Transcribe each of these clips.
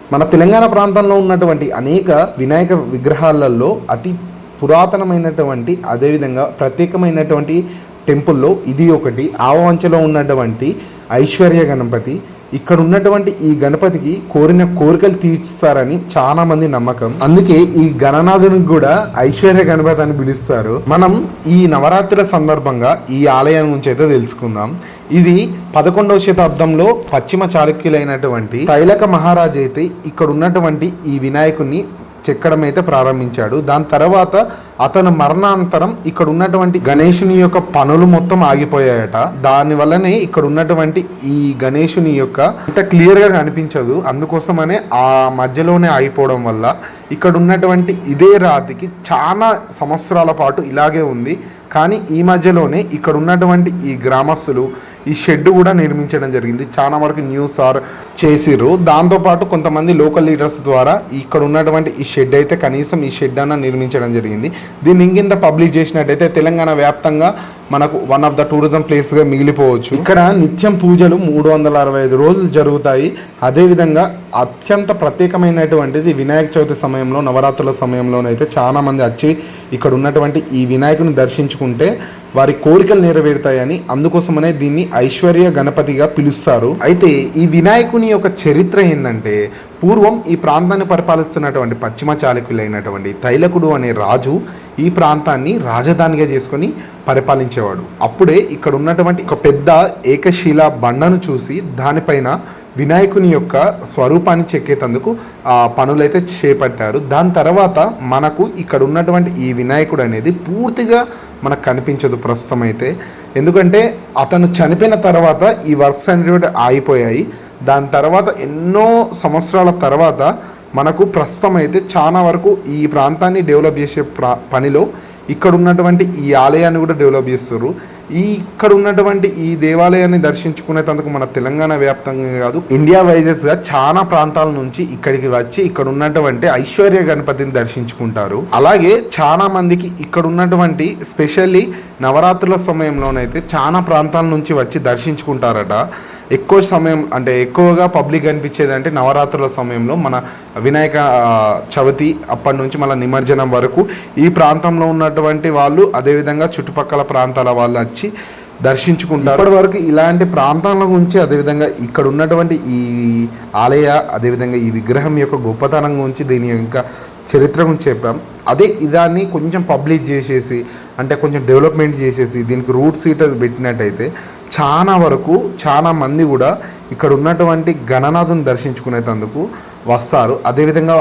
మన తెలంగాణ ప్రాంతంలో ఉన్నటువంటి అనేక వినాయక విగ్రహాలలో అతి పురాతనమైనటువంటి అదేవిధంగా ప్రత్యేకమైనటువంటి టెంపుల్లో ఇది ఒకటి. ఆవంచలో ఉన్నటువంటి ఐశ్వర్య గణపతి. ఇక్కడ ఉన్నటువంటి ఈ గణపతికి కోరిన కోరికలు తీర్చుతారని చాలా మంది నమ్మకం. అందుకే ఈ గణనాథునికి కూడా ఐశ్వర్య గణపతి అని పిలుస్తారు. మనం ఈ నవరాత్రుల సందర్భంగా ఈ ఆలయం నుంచి అయితే తెలుసుకుందాం. ఇది పదకొండవ శతాబ్దంలో పశ్చిమ చాళుక్యులైనటువంటి తైలక మహారాజ్ అయితే ఇక్కడ ఉన్నటువంటి ఈ వినాయకుడిని చెక్కడం అయితే ప్రారంభించాడు. దాని తర్వాత అతను మరణానంతరం ఇక్కడ ఉన్నటువంటి గణేషుని యొక్క పనులు మొత్తం ఆగిపోయాయట. దాని వల్లనే ఇక్కడ ఉన్నటువంటి ఈ గణేషుని యొక్క అంత క్లియర్గా కనిపించదు. అందుకోసమనే ఆ మధ్యలోనే ఆగిపోవడం వల్ల ఇక్కడ ఉన్నటువంటి ఇదే రాతికి చాలా సంవత్సరాల పాటు ఇలాగే ఉంది. కానీ ఈ మధ్యలోనే ఇక్కడ ఉన్నటువంటి ఈ గ్రామస్తులు ఈ షెడ్ కూడా నిర్మించడం జరిగింది. చాలా వరకు న్యూస్ ఆర్ చేసిర్రు. దాంతోపాటు కొంతమంది లోకల్ లీడర్స్ ద్వారా ఇక్కడ ఉన్నటువంటి ఈ షెడ్ అయితే కనీసం ఈ షెడ్ అన్న నిర్మించడం జరిగింది. దీన్ని ఇంకింత పబ్లిష్ చేసినట్టయితే తెలంగాణ వ్యాప్తంగా మనకు వన్ ఆఫ్ ద టూరిజం ప్లేస్గా మిగిలిపోవచ్చు. ఇక్కడ నిత్యం పూజలు మూడు వందల అరవై ఐదు రోజులు జరుగుతాయి. అదేవిధంగా అత్యంత ప్రత్యేకమైనటువంటిది వినాయక చవితి సమయంలో నవరాత్రుల సమయంలోనైతే చాలామంది వచ్చి ఇక్కడ ఉన్నటువంటి ఈ వినాయకుని దర్శించుకుంటే వారి కోరికలు నెరవేరుతాయని అందుకోసమనే దీన్ని ఐశ్వర్య గణపతిగా పిలుస్తారు. అయితే ఈ వినాయకుని యొక్క చరిత్ర ఏంటంటే పూర్వం ఈ ప్రాంతాన్ని పరిపాలిస్తున్నటువంటి పశ్చిమ చాళుక్యులైనటువంటి తైలకుడు అనే రాజు ఈ ప్రాంతాన్ని రాజధానిగా చేసుకొని పరిపాలించేవాడు. అప్పుడే ఇక్కడ ఉన్నటువంటి ఒక పెద్ద ఏకశిల బండను చూసి దానిపైన వినాయకుని యొక్క స్వరూపాన్ని చెక్కేటందుకు ఆ పనులైతే చేపట్టారు. దాని తర్వాత మనకు ఇక్కడ ఉన్నటువంటి ఈ వినాయకుడు అనేది పూర్తిగా మనకు కనిపించదు ప్రస్తుతం అయితే ఎందుకంటే అతను చనిపోయిన తర్వాత ఈ వర్క్స్ అనేవి ఆగిపోయాయి. దాని తర్వాత ఎన్నో సంవత్సరాల తర్వాత మనకు ప్రస్తుతం అయితే చాలా వరకు ఈ ప్రాంతాన్ని డెవలప్ చేసే ప్రా పనిలో ఇక్కడ ఉన్నటువంటి ఈ ఆలయాన్ని కూడా డెవలప్ చేస్తున్నారు ఈ ఇక్కడ ఉన్నటువంటి ఈ దేవాలయాన్ని దర్శించుకునేందుకు మన తెలంగాణ వ్యాప్తంగా కాదు ఇండియా వైజెస్గా చాలా ప్రాంతాల నుంచి ఇక్కడికి వచ్చి ఇక్కడ ఉన్నటువంటి ఐశ్వర్య గణపతిని దర్శించుకుంటారు. అలాగే చాలా మందికి ఇక్కడ ఉన్నటువంటి స్పెషల్లీ నవరాత్రుల సమయంలోనైతే చాలా ప్రాంతాల నుంచి వచ్చి దర్శించుకుంటారట. ఎక్కువ సమయం అంటే ఎక్కువగా పబ్లిక్ అనిపించేది అంటే నవరాత్రుల సమయంలో మన వినాయక చవితి అప్పటి నుంచి మన నిమజ్జనం వరకు ఈ ప్రాంతంలో ఉన్నటువంటి వాళ్ళు అదేవిధంగా చుట్టుపక్కల ప్రాంతాల వాళ్ళు వచ్చి దర్శించుకుంటారు. ఇప్పటి వరకు ఇలాంటి ప్రాంతాల గురించి అదేవిధంగా ఇక్కడ ఉన్నటువంటి ఈ ఆలయ అదేవిధంగా ఈ విగ్రహం యొక్క గొప్పతనం గురించి దీని యొక్క చరిత్ర గురించి చెప్పాం. అదే ఇదాన్ని కొంచెం పబ్లిష్ చేసేసి అంటే కొంచెం డెవలప్మెంట్ చేసేసి దీనికి రూట్ సీట్ పెట్టినట్టయితే చాలా వరకు చాలా మంది కూడా ఇక్కడ ఉన్నటువంటి గణనాథుని దర్శించుకునేటందుకు వస్తారు. అదేవిధంగా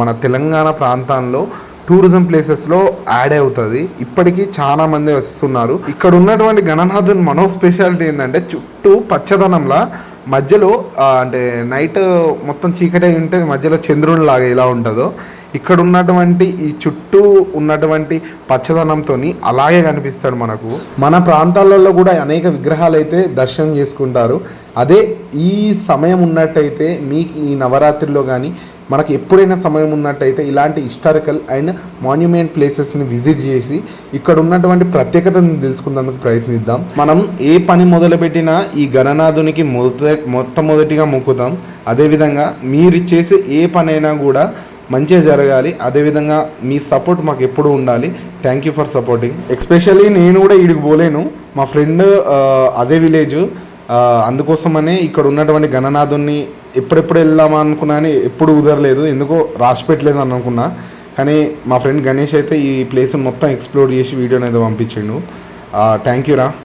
మన తెలంగాణ ప్రాంతాల్లో టూరిజం ప్లేసెస్లో యాడ్ అవుతుంది. ఇప్పటికీ చాలా మంది వస్తున్నారు. ఇక్కడ ఉన్నటువంటి గణనాథన్ మనో స్పెషాలిటీ ఏంటంటే చుట్టూ పచ్చదనంలా మధ్యలో అంటే నైట్ మొత్తం చీకటి ఉంటే మధ్యలో చంద్రుడి లాగా ఎలా ఉంటుందో ఇక్కడ ఉన్నటువంటి ఈ చుట్టూ ఉన్నటువంటి పచ్చదనంతో అలాగే కనిపిస్తాడు మనకు. మన ప్రాంతాలలో కూడా అనేక విగ్రహాలు అయితే దర్శనం చేసుకుంటారు. అదే ఈ సమయం ఉన్నట్టయితే మీకు ఈ నవరాత్రిలో కానీ మనకి ఎప్పుడైనా సమయం ఉన్నట్టయితే ఇలాంటి హిస్టారికల్ అండ్ మాన్యుమెంట్ ప్లేసెస్ని విజిట్ చేసి ఇక్కడ ఉన్నటువంటి ప్రత్యేకతను తెలుసుకునేందుకు ప్రయత్నిద్దాం. మనం ఏ పని మొదలుపెట్టినా ఈ గణనాథునికి మొదట మొట్టమొదటిగా మొక్కుతాం. అదేవిధంగా మీరు చేసే ఏ పనైనా కూడా మంచిగా జరగాలి. అదేవిధంగా మీ సపోర్ట్ మాకు ఎప్పుడు ఉండాలి. Thank you for supporting especially నేను కూడా ఇడికి పోలేను. మా ఫ్రెండ్ అదే విలేజ్ అందుకోసమనే ఇక్కడ ఉన్నటువంటి గణనాథుని ఎప్పుడెప్పుడు వెళ్దామా అనుకున్నా అని ఎప్పుడు కుదరలేదు. ఎందుకో రాసి పెట్టలేదు అని అనుకున్నా. కానీ మా ఫ్రెండ్ గణేష్ అయితే ఈ ప్లేస్ మొత్తం ఎక్స్ప్లోర్ చేసి వీడియోని అయితే పంపించిండు. థ్యాంక్ యూ రా.